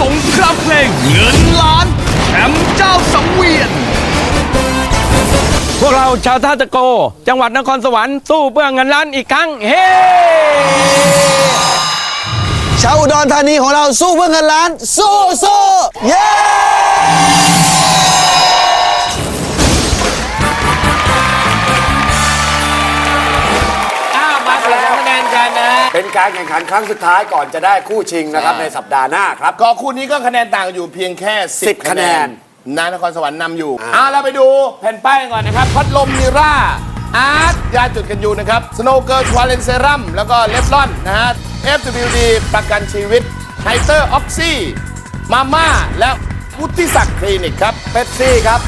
สงครามเพลงเงินล้านแชมป์เจ้าสังเวียน พวกเราชาวท่าตะโก จังหวัดนครสวรรค์สู้เพื่อเงินล้านอีกครั้ง เฮ้ชาวอุดรธานีของเราสู้เพื่อเงินล้าน สู้สู้เย้ เป็นการแข่งขันครั้งสุดท้ายก่อนจะได้คู่ชิงนะครับในสัปดาห์หน้าครับ ก็คู่นี้ก็คะแนนต่างอยู่เพียงแค่สิบ10คะแนน นานครสวรรค์นำอยู่เอาเราไปดูแผ่นป้ายกันก่อนนะครับ พัดลมมิร่า อาร์ต ยาจุดกันยูนะครับ สโนว์เกิร์ลวาเลนเซรัม แล้วก็เลฟลอนนะฮะ FWD ประกันชีวิต ไฮเตอร์ออกซี่มาม่า และวุฒิศักดิ์คลินิกครับ เ e ปซี่ครับ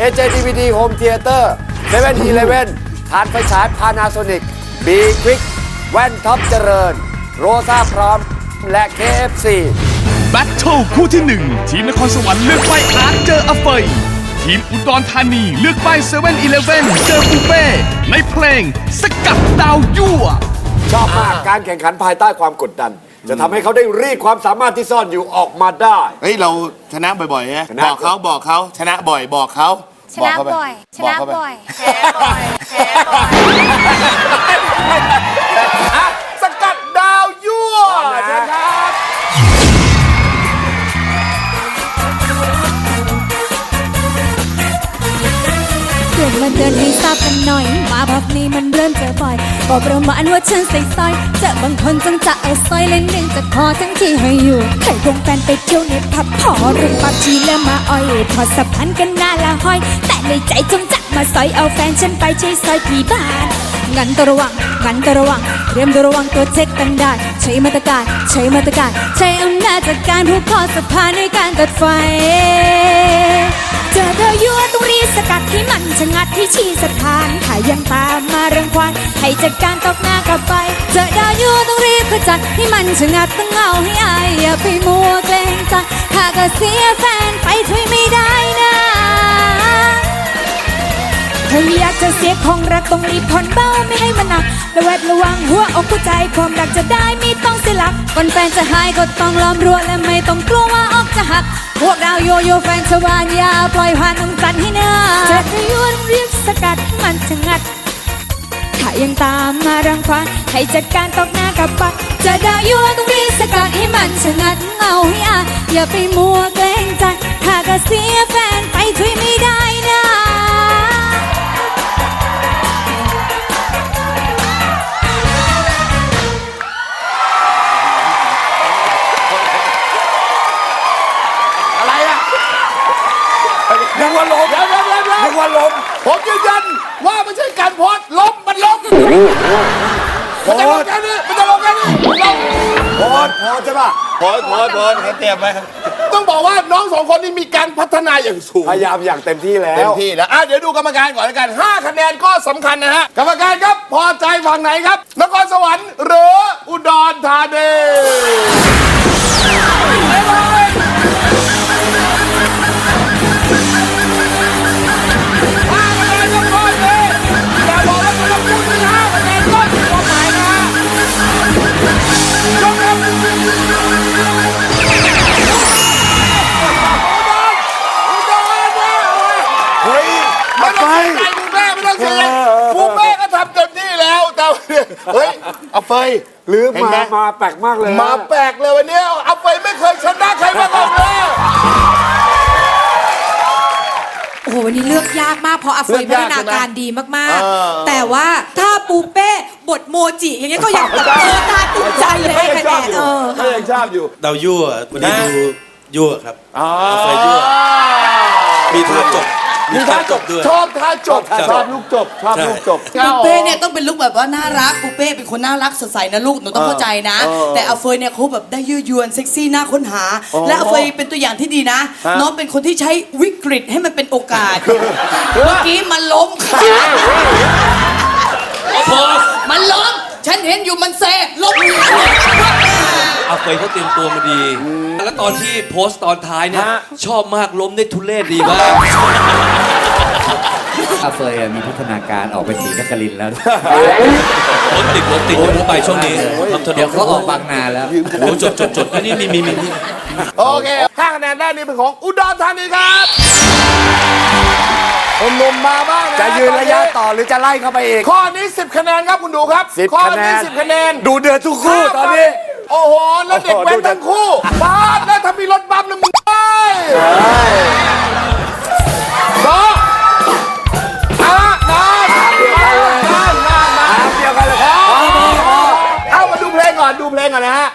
AJ DVD Home Theater 7 e เ e ่ e ทานไฟฉาย Panasonic B Quick แว่นท็อปเจริญ โรซาพร้อม และ KFC แบทเทิลคู่ที่ 1 ทีมนครสวรรค์เลือกป้ายอาร์ตเจออเฟยทีมอุดรธานีเลือกป้ายเซเว่นอีเลฟเว่นเจอปูเป้ ในเพลงสกัดดาวยั่ว ชอบมากการแข่งขันภายใต้ความกดดัน จะทำให้เขาได้รีดความสามารถที่ซ่อนอยู่ออกมาได้ เฮ้ย เราชนะบ่อยๆฮะชนะ บอกเขาบอกเขาชนะบ่อยบอกเขาชนะเข้าไปบ่อยชบกนะเข้าไป บ่อย แพ้บ่อย แพ้บ่อย ฉันใส่สร้อยเจอบางคนจังจะเอาสร้อยเล่นหนึ่งจะคอทั้งที่ให้อยู่ใครคงแฟนไปเที่ยวในผับพอเรื่องปากชีเริ่มมาอ้อยพอสะพันกันหน้าละห้อย แต่ในใจจงจักมาสอยเอาแฟนฉันไปใช้สร้อยกี่บาน งั้นตัวระวังงั้นตัวระวังเตรียมตัวระวังตัวเช็คกันได้ ใช้มาตรการใช้มาตรการ ใช้อำนาจจากการผูกคอสะพานด้วยการตัดไฟเจอเธอยั่วต้องรีบสกัดที่มันชะงัดที่ชีสถานถ้ายังตามมาเรังควานให้จัดการตกหน้ากลับไป เจอดาวยั่วต้องรีบขจัดที่มันชะงัดต้องเอาให้อายอย่าไปมัวเกรงใจถ้าก็เสียแฟนไปช่วยไม่ได้นะ ถ้าอยากจะเสียของรักต้องรีบผ่อนเบาไม่ให้มันหนักระแวดระวังหัวอกหัวใจความรักจะได้ไม่ต้องเสียหลักก่อนแฟนจะหายก็ต้องล้อมรั้วและไม่ต้องกลัวว่าออกจะหัก พวกเราโยโย่แฟนชาวานยาปล่อยผ่านต้องสันให้เนื้อจะได้ยุ่นรีบสกัดมันชะงัด ถ้ายังตามมารังควานให้จัดการตอกหน้ากับปัดจะด้ยั่วต้องรีบสกัดให้มันชะงัดเอาให้อาอย่าไปมัวเกรงใจถ้าก็เสียแฟนไปช่วยไม่ได้นะ ว่าลมเดี๋ยวเดี๋ยวเดี๋ยวเดี๋ยวนึกว่าลม ผมยืนยันว่าไม่ใช่การโพสต์ลบมันลบมันจะลงแค่นี้มันจะลงแค่นี้ลงโพสต์โพสต์ใช่ป่ะโพสต์โพสต์โพสต์เตรียมไว้ต้องบอกว่าน้องสองคนนี้มีการพัฒนาอย่างสูงพยายามอย่างเต็มที่แล้เต็มวที่นะอะเดี๋ยวดูกรรมการก่อนแล้วกัน 5 คะแนนก็สำคัญนะฮะกรรมการครับพอใจฝั่งไหนครับนครสวรรค์หรืออุดรธานี เฮ้ยเอาเฟยหรือเห็นมาไหมมาแปลกมากเลยนะมาแปลกเลยวันนี้เอาเฟยไม่เคยชนะใครมาก่อนเลย โอ้โหวันนี้เลือกยากมากเพราะอาเฟยเลืพัอกฒยากนาการดีมากเออ ๆ แต่ว่าถ้าปูเป้บทโมจิ อย่างเงี้ยก็ยังแบบเออตาตื่นใจเลยให้คะแนนเออ ก็ยังชอบอยู่ดาวยั่ววันนี้ดูยั่วครับอ๋อไฟยั่วมีท่าจบ มีท่าจบด้วย ชอบท่าจบชอบท่าจบชอบลูกจบชอบใช่ ลูกจบปูเป้เนี่ยต้องเป็นลุคแบบว่าน่ารักปูเป้เป็นคนน่ารักสดใสนะลูกหนูต้องเข้าใจนะ เออแต่อาเฟยเนี่ยเขาแบบได้ยั่วยวนเซ็กซี่น่าค้นหา อ๋อและอาเฟยเป็นตัวอย่างที่ดีนะ ฮะ น้องเป็นคนที่ใช้วิกฤตให้มันเป็นโอกาส เมื่อกี้มันล้มค่ะมันล้มฉันเห็นอยู่มันเซล้มอาเฟยเขาเตรียมตัวมาดี แล้วตอนที่โพสต์ตอนท้ายเนี่ยฮะ ชอบมากล้มได้ทุเรศดีมากอาเฟยมีพัฒนาการออกเป็นสีนครินทร์แล้วรถติดรถติดเดี๋ยวไปช่วงนี้ทำถนนเดี๋ยวเขาออกบางนาแล้ว โอ้จดจดจดนี่มีมีมีมีโอเคห้าคะแนนแรกนี่เป็นของอุดรธานีครับหนุ่มๆมาบ้างนะจะยืนระยะต่อหรือจะไล่เข้าไปอีก ข้อนี้ 10 คะแนนครับคุณดูครับสิบข้อคะแนนี้ น 10 คะแนนดูเดือดทุกคู่ตอนนี้ โอ้โห แล้วเด็กแว้นทั้งคู่บาสแล้วถ้ามีรถบัมนะมึงไปสองอะนานนานนานนานนานเดียวกันเลยครับเอามาดูเพลงก่อน ดูเพลงก่อนนะฮะ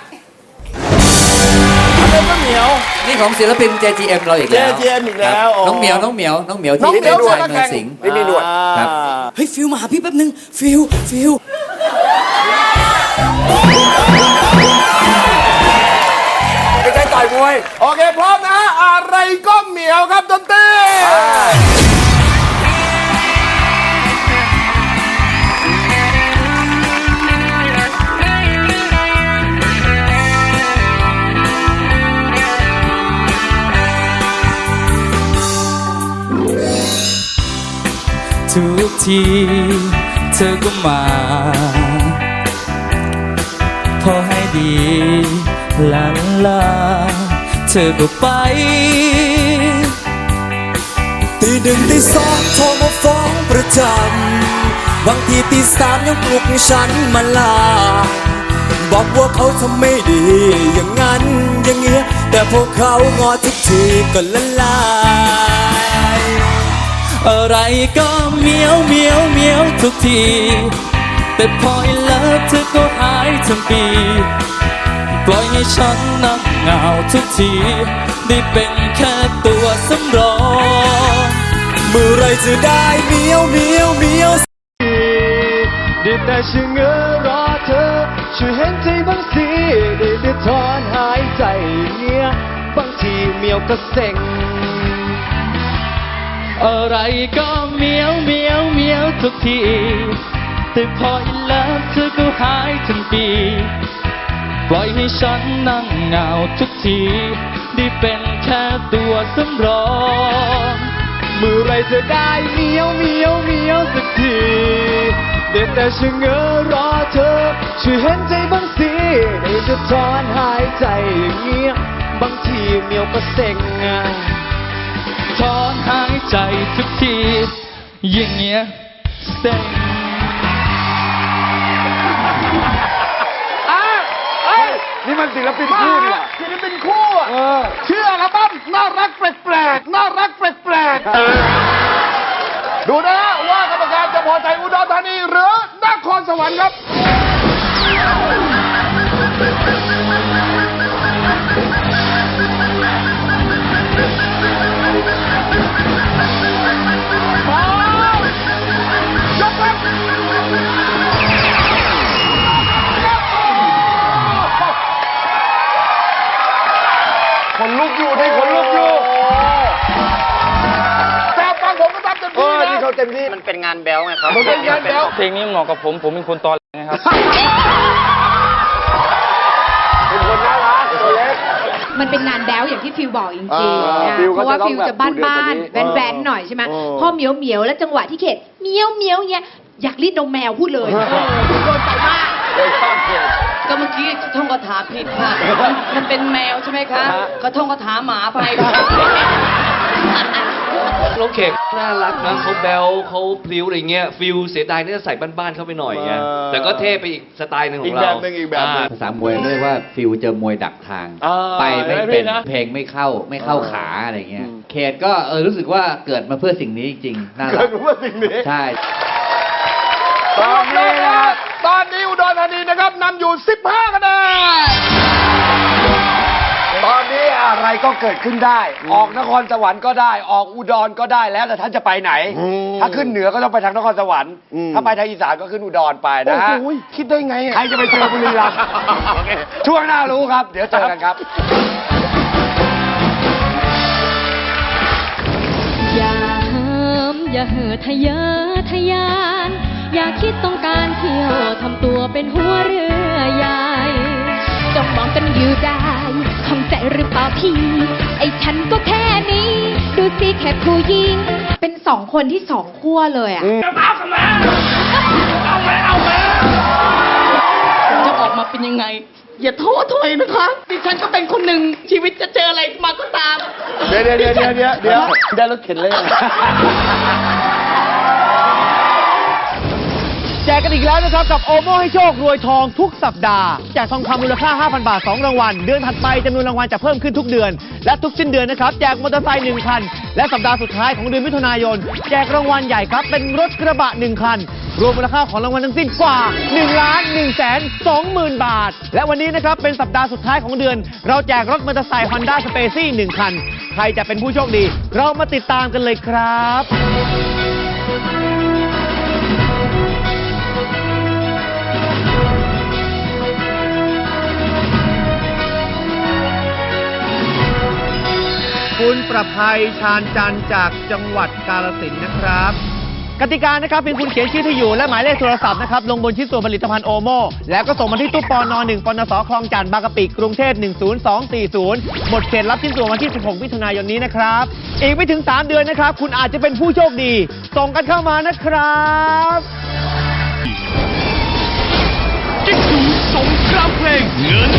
อันนี้ก็เหมียว นี่ของศิลปิน JGM เราอีกแล้ว JGM อีกแล้วครับโอ้น้องเหมียว น้องเหมียว น้องเหมียวน้องที่เหมีเป็ยวนชายด้วยเมืองสิงห์นี่มีหนวดครับ เฮ้ยฟิลมาหาพี่แป๊บนึงฟิลฟิล กที เธอก็มา พอให้ดีลันลา เธอก็ไปตีหนึ่งตีสองโทรมาฟ้องประจำบางทีตีสามยังปลุกฉันมาลา บอกว่าเขาทำไม่ดี อย่างนั้นอย่างเงี้ยแต่พวกเขางอทุกทีก็ละลา อะไรก็เหมียวเหมียวเหมียวทุกที แต่พอเลิกเธอก็หายทั้งปี ปล่อยให้ฉันนั่งเหงาทุกที ได้เป็นแค่ตัวสำรอง เมื่อไรจะได้เหมียวเหมียวเหมียวสักทีได้แต่ชะเง้อรอเธอ ช่วยเห็นใจบ้างสิได้แต่ถอนหายใจเงี้ยบางทีเหมียวก็เซ็ง อะไรก็เหมียวเหมียวเหมียวทุกที แต่พออีเลิฟเธอก็หายทั้งปีปล่อยให้ฉันนั่งเหงาทุกทีได้เป็นแค่ตัวสำรองเมื่อไรจะได้เหมียวเหมียวเหมียวสักทีเด็ดแต่ชะเง้อรอเธอช่วยเห็นใจบางสิได้จะถอนหายใจอย่างเงี้ยบางทีเหมียวก็เซ็งอะ ถอนหายใจทุกที อย่างเงี้ยเซ็งนี่มันศิลปินคู่นี่หว่าศิลปินคู่อะชื่ออัลบั้มน่ารักแปลกๆน่ารักแปลกๆดูนะฮะว่ากรรมการจะพอใจอุดรธานีหรือนครสวรรค์ครับ ที่มันเป็นงานแบลมันเป็นงานแบลเพลงนี้เหมาะกับผม ผมเป็นคนตอนไงครับ เป็นคนน่ารักตัวเล็ก มันเป็นงานแบ๊วอย่างที่ฟิวบอกจริงอ่าๆนะฟิวเพก็ราะว่าจะต้องฟิวจะแบบบ้านดูบ้านเดือดกว่านี้แวนๆ หน่อยใช่ไหมเออ พ่อเหมียวเหมียวแล้วจังหวะที่เข็ดเหมียวเหมียวเนี่ยอยากรีดนมแมวพูดเลยเออโดนไปมาก ก็เมื่อกี้ท่องคาถาผิดค่ะมันมันเป็นแมวใช่ไหมคะ ก็ท่องคาถาหมาไป โลเขกน่ารักนะเขาแบลเขาพลิ้วอะไรเงี้ยฟิลเสียดายน่าจะใส่บ้านๆเข้าไปหน่อยไงเออแต่ก็เท่ไปอีกสไตล์หนึ่งขอีอกงแบเราบหนึ่งอีกแบบหนึ่ง ภาษามวยเรียกว่าฟิลเจอมวยดักทาง อ่าไปไม่ได้เป็นนะ เพลงไม่เข้าไม่เข้าขาอะไรเงี้ยเขตก็เออรู้สึกว่าเกิดมาเพื่อสิ่งนี้จริงๆน่ารัเกิกดรู้ว่าสิ่งนี้ ใช่ ตอนนี้นะครับตอนนี้อุดรธานีนะครับนำอยู่ 15คะแนนต อนนี้อะไรก็เกิดขึ้นได้ ออกนครสวรรค์ก็ได้ ออกอุดรก็ได้แล้วแต่ท่านจะไปไหน ถ้าขึ้นเหนือก็ต้องไปทางนครสวรรค์ ถ้าไปทางอีสานก็ขึ้นอุดรไปนะฮะ โอ้โหคิดได้ไงอะใครจะไปเจอบุรีรัมย์โอเคช่วงหน้ารู้ครับ เดี๋ยวเจอกันครับ อย่าเหิมอย่าเห่อทะเยอทะยาน อย่าคิดต้องการเที่ยวทำตัวเป็นหัวเรือใหญ่ จ้องมองกันอยู่ได้ทำใจหรือเปล่าพี่ ไอ้ฉันก็แค่นี้ ดูสิแค่ผู้หญิง เป็นสองคนที่สองขั้วเลยอะ จะออกมาเป็นยังไง อย่าท้อถอยนะคะดิฉันก็เป็นคนหนึ่งชีวิตจะเจออะไรมาก็ตาม เดี๋ยวเดี๋ยวเดี๋ยวเดี๋ยวเดี๋ยวเดี๋ยวได้รถเข็นเลย แจกกันอีกแล้วนะครับ กับโอโมให้โชครวยทองทุกสัปดาห์ แจกทองคำมูลค่า 5,000 บาท 2 รางวัล เดือนถัดไปจำนวนรางวัลจะเพิ่มขึ้นทุกเดือน และทุกสิ้นเดือนนะครับ แจกมอเตอร์ไซค์1คัน และสัปดาห์สุดท้ายของเดือนมิถุนายน แจกรางวัลใหญ่ครับ เป็นรถกระบะ 1 คัน รวมมูลค่าของรางวัลทั้งสิ้นกว่า1ล้าน1แสน20,000บาท และวันนี้นะครับเป็นสัปดาห์สุดท้ายของเดือน เราแจกรถมอเตอร์ไซค์ Honda s p a c y 1คัน ใครจะเป็นผู้โชคดี เรามาติดตามกันเลยครับ ประภัยชาญจันทร์จากจังหวัดกาลสินธุ์นะครับ กติกานะครับเพียงคุณเขียนชื่อที่อยู่และหมายเลขโทรศัพท์นะครับลงบนชิ้นส่วนผลิตภัณฑ์โอโมแล้วก็ส่งมาที่ตู้ปอน1ปนสคลองจันทร์บางกะปิกรุงเทพ10240 หมดเขตรับชิ้นส่วนวันที่ 16 มิถุนายนนี้นะครับ อีกไม่ถึง 3 เดือนนะครับ คุณอาจจะเป็นผู้โชคดี ส่งกันเข้ามานะครับกิ๊กดูสงครามเพลงเงิน